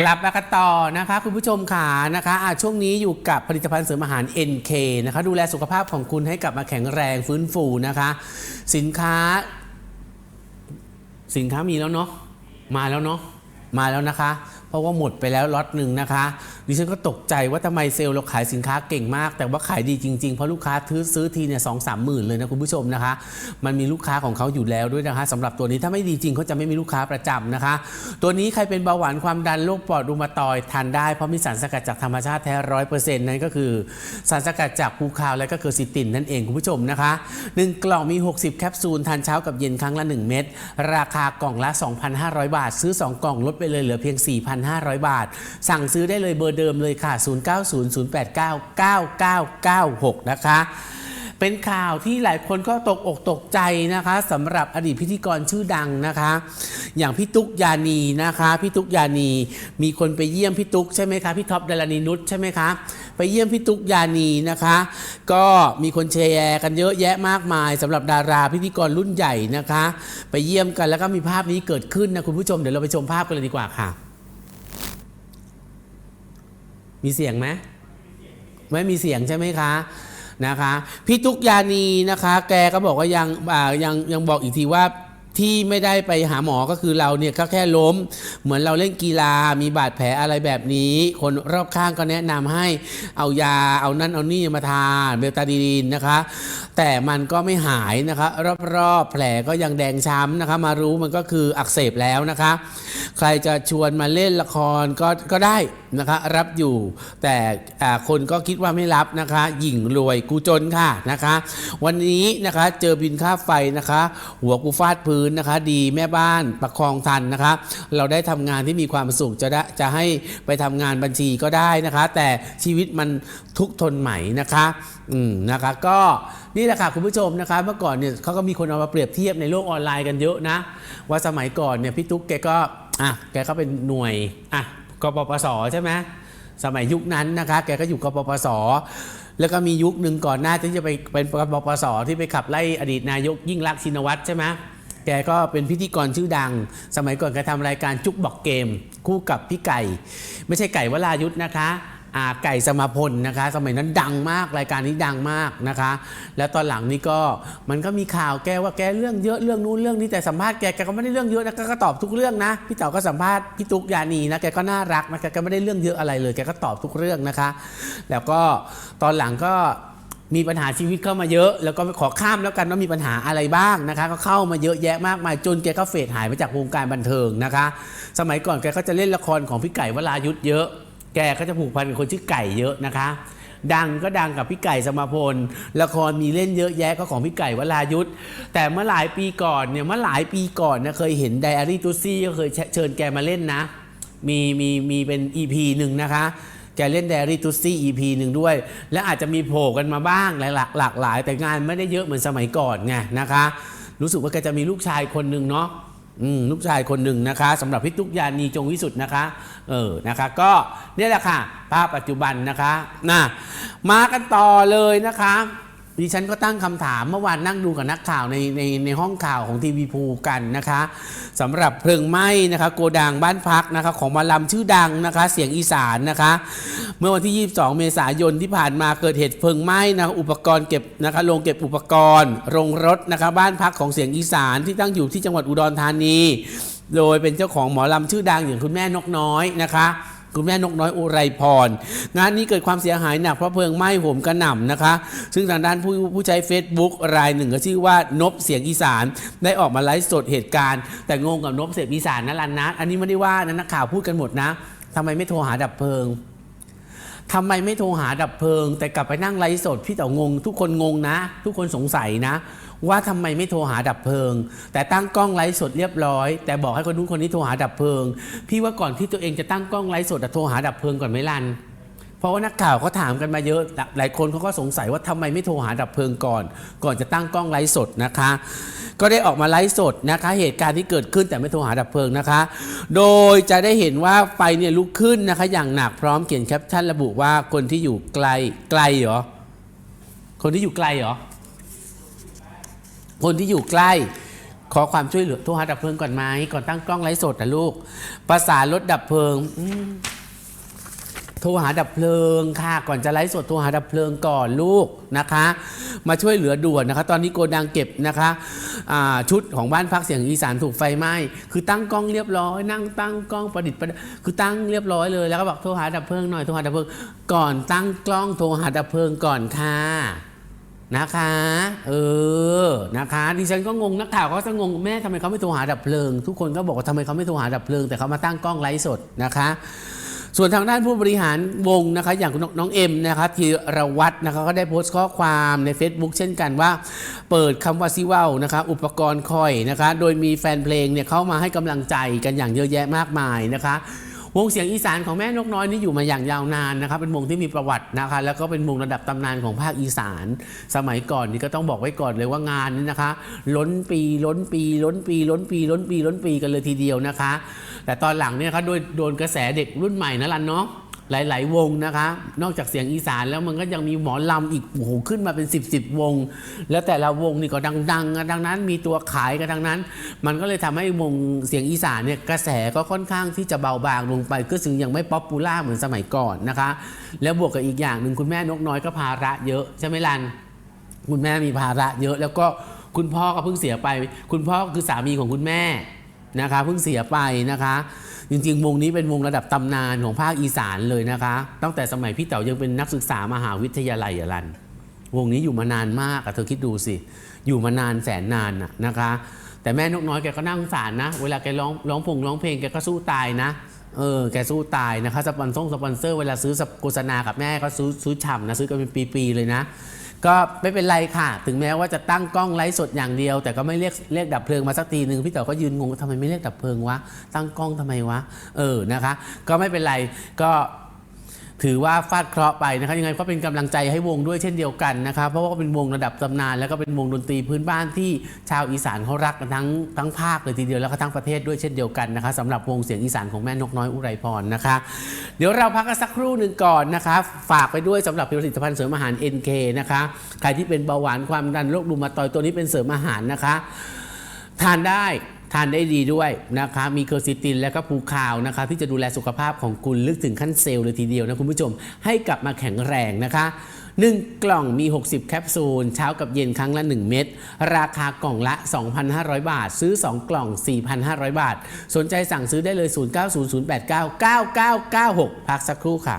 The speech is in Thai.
กลับมากันต่อนะคะ คุณผู้ชมขานะคะะช่วงนี้อยู่กับผลิตภัณฑ์เสริมอาหาร NK นะคะ ดูแลสุขภาพของคุณให้กลับมาแข็งแรงฟื้นฟูนะคะ สินค้า สินค้ามีแล้วเนาะมาแล้วเนาะมาแล้วนะคะ เพราะว่าหมดไปแล้วล็อตหนึ่งนะคะ ดิฉันก็ตกใจว่าทำไมเซลล์เราขายสินค้าเก่งมาก แต่ว่าขายดีจริงๆ เพราะลูกค้าซื้อซื้อทีเนี่ยสองสามหมื่นเลยนะคุณผู้ชมนะคะ มันมีลูกค้าของเขาอยู่แล้วด้วยนะคะสำหรับตัวนี้ถ้าไม่ดีจริงเขาจะไม่มีลูกค้าประจำนะคะ ตัวนี้ใครเป็นเบาหวานความดันโรคปอดรูมาตอยทานได้เพราะมีสารสกัดจากธรรมชาติแท้ร้อยเปอร์เซ็นต์นั่นก็คือ สารสกัดจากภูคาวและก็คือซิตินนั่นเองคุณผู้ชมนะคะหนึ่งกล่องมี 60 แคปซูลทานเช้ากับเย็นครั้งละ 1 เม็ดราคากล่องละ 2,500 บาท ซื้อ 2 กล่องลดไปเลยเหลือเพียง 4,500 บาท สั่งซื้อได้เลยเบอร์เดิมเลยค่ะ 0900899996 นะคะ เป็นข่าวที่หลายคนก็ตกอกตกใจนะคะสำหรับอดีตพิธีกรชื่อดังนะคะ อย่างพี่ตุ๊กยานีนะคะพี่ตุ๊กยานีมีคนไปเยี่ยมพี่ตุ๊กใช่ไหมคะพี่ท็อปดลารณีนุชใช่ไหมคะไปเยี่ยมพี่ตุ๊กยานีนะคะ ก็มีคนแชร์กันเยอะแยะมากมายสำหรับดาราพิธีกรรุ่นใหญ่นะคะ ไปเยี่ยมกันแล้วก็มีภาพนี้เกิดขึ้นนะคุณผู้ชมเดี๋ยวเราไปชมภาพกันเลยดีกว่าค่ะ มีเสียงไหมไม่มีเสียงใช่ไหมคะนะคะพี่ตุ๊กยานีนะคะ แกก็บอกว่ายังยังยังบอกอีกทีว่าที่ไม่ได้ไปหาหมอก็คือเราเนี่ยก็แค่ล้ม เหมือนเราเล่นกีฬามีบาดแผลอะไรแบบนี้ คนรอบข้างก็แนะนำให้เอายาเอานั่นเอานี่มาทานเบลตาดีนนะคะ แต่มันก็ไม่หายนะคะ รอบๆแผลก็ยังแดงช้ำนะคะ มารู้มันก็คืออักเสบแล้วนะคะ ใครจะชวนมาเล่นละครก็ก็ได้นะคะ รับอยู่ แต่คนก็คิดว่าไม่รับนะคะหยิ่งรวยกูจนค่ะนะคะ วันนี้นะคะเจอบินค่าไฟนะคะ หัวกูฟาดพื้นนะคะ ดีแม่บ้านประคองทันนะคะ เราได้ทำงานที่มีความสุขจะได้จะให้ไปทำงานบัญชีก็ได้นะคะ แต่ชีวิตมันทุกข์ทนใหมนะคะอืมนะคะก็นี่แหละค่ะคุณผู้ชมนะคะ เมื่อก่อนเนี่ยเขาก็มีคนเอามาเปรียบเทียบในโลกออนไลน์กันเยอะนะ ว่าสมัยก่อนเนี่ยพี่ตุ๊กแกก็อะแกก็เป็นหน่วยอะ กปปสใช่ไหมสมัยยุคนั้นนะคะ แกก็อยู่กปปส แล้วก็มียุคหนึ่งก่อนหน้าที่จะไปเป็นกปปส ที่ไปขับไล่อดีตนายกยิ่งรักชินวัตรใช่ไหมแกก็เป็นพิธีกรชื่อดัง สมัยก่อนแกทำรายการจุกบอกเกม คู่กับพี่ไก่ ไม่ใช่ไก่วรายุทธ์นะคะ ไก่สมพลนะคะ สมัยนั้นดังมากรายการนี้ดังมากนะคะ แล้วตอนหลังนี้ก็มันก็มีข่าวแกว่าแกเรื่องเยอะเรื่องนู้นเรื่องนี้แต่สัมภาษณ์แกแกก็ไม่ได้เรื่องเยอะนะแกก็ตอบทุกเรื่องนะพี่เต๋อก็สัมภาษณ์พี่ตุ๊กยานีนะแกก็น่ารักนะแกก็ไม่ได้เรื่องเยอะอะไรเลยแกก็ตอบทุกเรื่องนะคะ แล้วก็ตอนหลังก็มีปัญหาชีวิตเข้ามาเยอะ แล้วก็ขอข้ามแล้วกันว่ามีปัญหาอะไรบ้างนะคะ ก็เข้ามาเยอะแยะมากมายจนแกก็เฟดหายไปจากวงการบันเทิงนะคะ สมัยก่อนแกก็จะเล่นละครของพี่ไก่วรายุทธเยอะ แกก็จะผูกพันกับคนชื่อไก่เยอะนะคะ ดังก็ดังกับพี่ไก่สมาพล ละครมีเล่นเยอะแยะก็ของพี่ไก่วรายุทธแต่เมื่อหลายปีก่อนเนี่ยเมื่อหลายปีก่อนนะเคยเห็นไดอารี่ตูซี่ก็เคยเชิญแกมาเล่นนะ มีมีมีเป็น EP หนึ่งนะคะแกเล่นไดอารี่ตูซี่ EP หนึ่งด้วย และอาจจะมีโผล่กันมาบ้างหลายหลากหลากหลาย แต่งานไม่ได้เยอะเหมือนสมัยก่อนไงนะคะ รู้สึกว่าแกจะมีลูกชายคนหนึ่งเนาะ ลูกชายคนหนึ่งนะคะสำหรับพิทุกยานีจงวิสุทธ์นะคะเออนะคะก็เนี่ยแหละค่ะภาพปัจจุบันนะคะนะมากันต่อเลยนะคะ ดิฉันก็ตั้งคำถามเมื่อวานนั่งดูกับนักข่าวในในในห้องข่าวของทีวีภูกันนะคะสำหรับเพลิงไหม้นะคะ โกดังบ้านพักนะคะของหมาลำชื่อดังนะคะ เสียงอีสานนะคะ เมื่อวันที่ 22 เมษายนที่ผ่านมาเกิดเหตุเพลิงไหม้นะอุปกรณ์เก็บนะคะโรงเก็บอุปกรณ์โรงรถนะคะบ้านพักของเสียงอีสานที่ตั้งอยู่ที่จังหวัดอุดรธานี โดยเป็นเจ้าของหมอลำชื่อดังอย่างคุณแม่นกน้อยนะคะ คุณแม่นกน้อยอุไรพรงานนี้เกิดความเสียหายหนักเพราะเพลิงไหม้โหมกระหน่ำนะคะ ซึ่งทางด้านผู้ผู้ใช้ Facebook รายหนึ่งก็ชื่อว่านบเสียงอีสาน ได้ออกมาไลฟ์สดเหตุการณ์ แต่งงกับนบเสียงอีสานนะลันนะอันนี้ไม่ได้ว่านะนักข่าวพูดกันหมดนะทำไมไม่โทรหาดับเพลิงทำไมไม่โทรหาดับเพลิง แต่กลับไปนั่งไลฟ์สดพี่เต๋างง ทุกคนงงนะ ทุกคนสงสัยนะ ว่าทำไมไม่โทรหาดับเพลิง แต่ตั้งกล้องไลฟ์สดเรียบร้อย แต่บอกให้คนนู้นคนนี้โทรหาดับเพลิง พี่ว่าก่อนที่ตัวเองจะตั้งกล้องไลฟ์สดอะโทรหาดับเพลิงก่อนไหมลันเพราะว่านักข่าวเขาถามกันมาเยอะ หลายคนเขาก็สงสัยว่าทำไมไม่โทรหาดับเพลิงก่อน ก่อนจะตั้งกล้องไลฟ์สดนะคะ ก็ได้ออกมาไลฟ์สดนะคะ เหตุการณ์ที่เกิดขึ้นแต่ไม่โทรหาดับเพลิงนะคะ โดยจะได้เห็นว่าไฟเนี่ยลุกขึ้นนะคะ อย่างหนักพร้อมเขียนแคปชั่นระบุว่าคนที่อยู่ไกลไกลเหรอคนที่อยู่ไกลเหรอ คนที่อยู่ใกล้ขอความช่วยเหลือโทรหาดับเพลิงก่อนไหมก่อนตั้งกล้องไลฟ์สดนะลูก ประสานรถดับเพลิงโทรหาดับเพลิงค่ะ ก่อนจะไลฟ์สดโทรหาดับเพลิงก่อนลูกนะคะ มาช่วยเหลือด่วนนะคะ ตอนนี้โกดังเก็บนะคะชุดของบ้านพักเสียงอีสานถูกไฟไหม้คือตั้งกล้องเรียบร้อย นั่งตั้งกล้องประดิษฐ์ประคือตั้งเรียบร้อยเลยแล้วก็บอกโทรหาดับเพลิงหน่อยโทรหาดับเพลิงก่อนตั้งกล้องโทรหาดับเพลิงก่อนค่ะ นะคะ เออ นะคะ ดิฉันก็งง นักข่าวก็จะงงแม่ทำไมเขาไม่โทรหาดับเพลิง ทุกคนก็บอกว่าทำไมเขาไม่โทรหาดับเพลิง แต่เขามาตั้งกล้องไลฟ์สดนะคะ ส่วนทางด้านผู้บริหารวงนะคะ อย่างน้องน้องเอ็มนะคะธีรวัตรนะคะก็ได้โพสต์ข้อความใน Facebook เช่นกันว่า เปิดคำว่าซิว่าวนะคะอุปกรณ์คอยนะคะ โดยมีแฟนเพลงเนี่ยเข้ามาให้กำลังใจกันอย่างเยอะแยะมากมายนะคะ วงเสียงอีสานของแม่นกน้อยนี่อยู่มาอย่างยาวนานนะครับ เป็นวงที่มีประวัตินะคะ แล้วก็เป็นวงระดับตำนานของภาคอีสาน สมัยก่อนนี่ก็ต้องบอกไว้ก่อนเลยว่างานนี้นะคะ ล้นปีล้นปี ล้นปี ล้นปี ล้นปี ล้นปีกันเลยทีเดียวนะคะ แต่ตอนหลังเนี่ยนะคะโดยโดนกระแสเด็กรุ่นใหม่นะลันเนาะ หลาย ๆ วงนะคะ นอกจากเสียงอีสานแล้วมันก็ยังมีหมอลำอีกโอ้โหขึ้นมาเป็น 10บสวง แล้วแต่ละวงนี่ก็ดังๆกันดังนั้นมีตัวขายกันดังนั้น มันก็เลยทำให้วงเสียงอีสานเนี่ยกระแสก็ค่อนข้างที่จะเบาบางลงไป ก็ซึ่งยังไม่ป๊อปปูล่าเหมือนสมัยก่อนนะคะ แล้วบวกกับอีกอย่างหนึ่งคุณแม่นกน้อยก็ภาระเยอะใช่ไหมลัน คุณแม่มีภาระเยอะแล้วก็คุณพ่อก็เพิ่งเสียไป คุณพ่อคือสามีของคุณแม่นะคะเพิ่งเสียไปนะคะ จริงๆ วงนี้เป็นวงระดับตำนานของภาคอีสานเลยนะคะ ตั้งแต่สมัยพี่เต๋ายังเป็นนักศึกษามหาวิทยาลัยอรันวงนี้อยู่มานานมากอะเธอคิดดูสิ อยู่มานานแสนนานอะนะคะ แต่แม่นกน้อยแกก็นั่งสารนะ เวลาแกร้องร้องพงร้องเพลงแกก็สู้ตายนะ เออ แกสู้ตายนะคะ สปอนเซอร์สปอนเซอร์ เวลาซื้อโฆษณากับแม่ก็ซื้อซื้อฉ่ำนะ ซื้อกันเป็นปีๆเลยนะ ก็ไม่เป็นไรค่ะ ถึงแม้ว่าจะตั้งกล้องไลฟ์สดอย่างเดียว แต่ก็ไม่เรียกเรียกดับเพลิงมาสักทีหนึ่งพี่เต๋อก็ยืนงงว่าทำไมไม่เรียกดับเพลิงวะตั้งกล้องทำไมวะเออนะคะ ก็ไม่เป็นไรก็ ถือว่าฟาดเคราะห์ไปนะคะยังไงก็เป็นกำลังใจให้วงด้วยเช่นเดียวกันนะคะเพราะว่าเป็นวงระดับตำนาน แล้วก็เป็นวงดนตรีพื้นบ้านที่ชาวอีสานเขารักกันทั้งทั้งภาคเลยทีเดียวแล้วก็ทั้งประเทศด้วยเช่นเดียวกันนะคะสำหรับวงเสียงอีสานของแม่นกน้อยอุไรพรนะคะ เดี๋ยวเราพักกันสักครู่หนึ่งก่อนนะคะฝากไปด้วยสำหรับผลิตภัณฑ์เสริมอาหาร NK นะคะใครที่เป็นเบาหวานความดันโรครูมาตอยตัวนี้เป็นเสริมอาหารนะคะ ทานได้ ทานได้ดีด้วยนะคะมีเคอร์ซิตินและก็ภูคาวนะคะ ที่จะดูแลสุขภาพของคุณลึกถึงขั้นเซลล์เลยทีเดียวนะคุณผู้ชม ให้กลับมาแข็งแรงนะคะ1 กล่องมี 60 แคปซูล เช้ากับเย็นครั้งละ 1 เม็ดราคากล่องละ 2,500 บาท ซื้อ 2 กล่อง 4,500 บาท สนใจสั่งซื้อได้เลย 0900899996 พักสักครู่ค่ะ